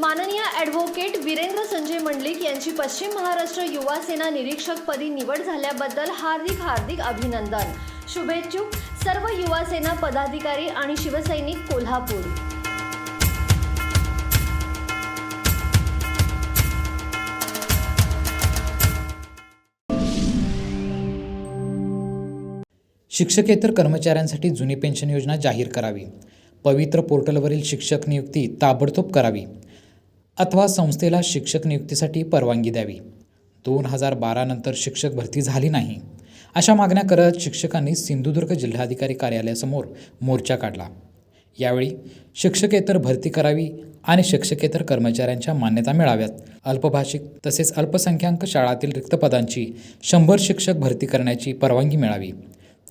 माननीय ॲडव्होकेट वीरेंद्र संजय मंडलिक यांची पश्चिम महाराष्ट्र युवा सेना निरीक्षकपदी निवड झाल्याबद्दल हार्दिक हार्दिक अभिनंदन. शुभेच्छुक सर्व युवा सेना पदाधिकारी आणि शिवसैनिक कोल्हापूर. शिक्षकेतर कर्मचाऱ्यांसाठी जुनी पेन्शन योजना जाहीर करावी. पवित्र पोर्टलवरील शिक्षक नियुक्ती ताबडतोब करावी. अथवा संस्थेला शिक्षक नियुक्तीसाठी परवानगी द्यावी. दोन हजार बारानंतर शिक्षक भरती झाली नाही. अशा मागण्या करत शिक्षकांनी सिंधुदुर्ग जिल्हाधिकारी कार्यालयासमोर मोर्चा काढला. यावेळी शिक्षकेतर भरती करावी आणि शिक्षकेतर कर्मचाऱ्यांच्या मान्यता मिळाव्यात. अल्पभाषिक तसेच अल्पसंख्याक शाळातील रिक्त पदांची शंभर शिक्षक भरती करण्याची परवानगी मिळावी.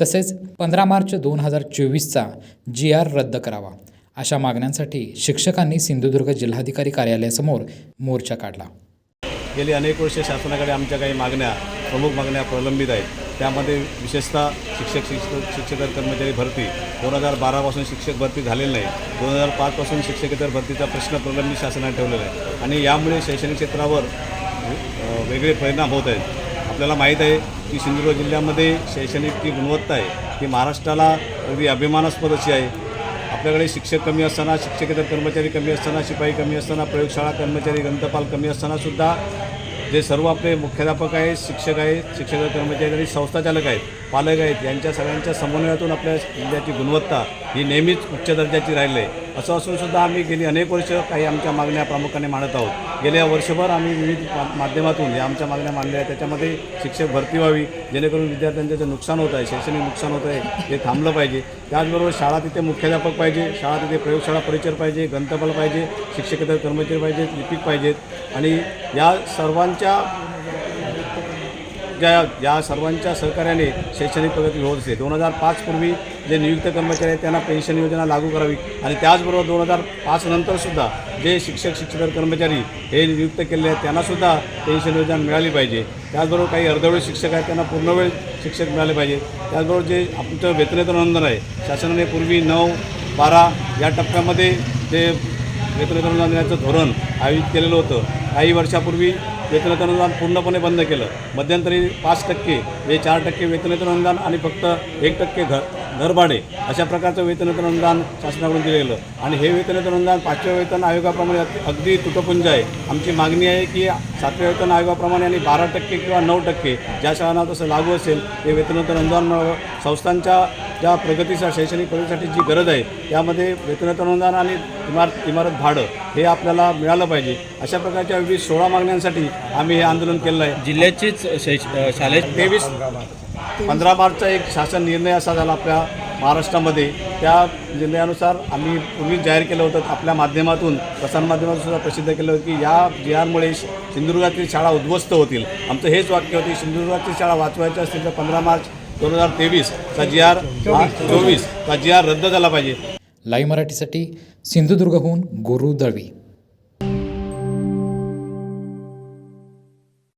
तसेच पंधरा मार्च दोन हजार चोवीसचा जी आर रद्द करावा. अशा मागण्यांसाठी शिक्षकांनी सिंधुदुर्ग जिल्हाधिकारी कार्यालयासमोर मोर्चा काढला. गेली अनेक वर्ष शासनाकडे आमच्या काही मागण्या प्रमुख मागण्या प्रलंबित आहेत. त्यामध्ये विशेषतः शिक्षक शिक्षक शिक्षकेतर कर्मचारी भरती. दोन हजार बारापासून शिक्षक भरती झालेली नाही. दोन हजार पाचपासून शिक्षकेतर भरतीचा प्रश्न प्रलंबित शासनाने ठेवलेला आहे. आणि यामुळे शैक्षणिक क्षेत्रावर वेगळे परिणाम होत आहेत. आपल्याला माहीत आहे की सिंधुदुर्ग जिल्ह्यामध्ये शैक्षणिक जी गुणवत्ता आहे. ती महाराष्ट्राला अगदी अभिमानास्पद अशी आहे. आपल्याकडे शिक्षक कमी असताना शिक्षकेतर कर्मचारी कमी असताना शिपाई कमी असताना प्रयोगशाळा कर्मचारी ग्रंथपाल कमी असतानासुद्धा जे सर्व आपले मुख्याध्यापक आहेत शिक्षक आहेत शिक्षक कर्मचारी आणि संस्थाचालक आहेत पालक आहेत यांच्या सगळ्यांच्या समन्वयातून आपल्या जिल्ह्याची गुणवत्ता ही नेहमीच उच्च दर्जाची राहिली आहे. असं असूनसुद्धा आम्ही गेली अनेक वर्ष काही आमच्या मागण्या प्रामुख्याने मांडत आहोत. गेल्या वर्षभर आम्ही विविध माध्यमातून या आमच्या मागण्या मांडल्या आहेत त्याच्यामध्ये शिक्षक भरती व्हावी जेणेकरून विद्यार्थ्यांचं जे नुकसान होत आहे शैक्षणिक नुकसान होत आहे ते थांबलं पाहिजे. त्याचबरोबर शाळा तिथे मुख्याध्यापक पाहिजे शाळा तिथे प्रयोगशाळा परिचर पाहिजे ग्रंथपाल पाहिजे शिक्षकेतर कर्मचारी पाहिजेत लिपिक पाहिजेत. आणि या सर्वांच्या ज्या या सर्वांच्या सहकार्याने शैक्षणिक प्रगती होत असते. दोन हजार पाचपूर्वी जे नियुक्त कर्मचारी आहेत त्यांना पेन्शन योजना लागू करावी. आणि त्याचबरोबर दोन हजार पाच नंतरसुद्धा जे शिक्षक शिक्षक कर्मचारी हे नियुक्त केलेले आहेत त्यांनासुद्धा पेन्शन योजना मिळाली पाहिजे. त्याचबरोबर काही अर्धवेळ शिक्षक आहेत त्यांना पूर्णवेळ शिक्षक मिळाले पाहिजे. त्याचबरोबर जे आमचं वेतनेतर अनुदान आहे शासनाने पूर्वी नऊ बारा या टप्प्यामध्ये ते वेतनेतर देण्याचं धोरण आयोजित केलेलं होतं. काही वर्षापूर्वी वेतनेतर अनुदान पूर्णपणे बंद केलं. मध्यंतरी पाच टक्के हे चार टक्के वेतनेतर अनुदान आणि फक्त एक टक्के घर घरभाडे अशा प्रकारचं वेतनेतर अनुदान शासनाकडून दिलं गेलं आणि हे वेतनेतर अनुदान पाचव्या वेतन आयोगाप्रमाणे अगदी तुटपुंज आहे. आमची मागणी आहे की सातव्या वेतन आयोगाप्रमाणे आणि बारा टक्के किंवा नऊ टक्के ज्या शाळांना तसं लागू असेल ते वेतनेतर अनुदान संस्थांच्या ज्या प्रगतीचा शैक्षणिक प्रगतीसाठी जी गरज आहे त्यामध्ये वेतनेतर अनुदान आणि इमारत इमारत भाडं हे आपल्याला मिळालं पाहिजे. अशा प्रकारच्या विविध सोळा मागण्यांसाठी आम्ही हे आंदोलन केलं आहे. जिल्ह्याचीच शालेय तेवीस पंधरा मार्चचा एक शासन निर्णय असा झाला आपल्या महाराष्ट्रामध्ये. त्या निर्णयानुसार आम्ही पूर्वीच जाहीर केलं होतं आपल्या माध्यमातून प्रसारमाध्यमातून सुद्धा प्रसिद्ध केलं होतं की या जी आरमुळे सिंधुदुर्गातील शाळा उद्ध्वस्त होतील. आमचं हेच वाक्य होती सिंधुदुर्गातील शाळा वाचवायच्या असतील तर पंधरा मार्च दोन हजार तेवीसचा जी आर चोवीस हा जी आर रद्द झाला पाहिजे. लाईव्ह मराठीसाठी सिंधुदुर्गहून गुरु दळवी.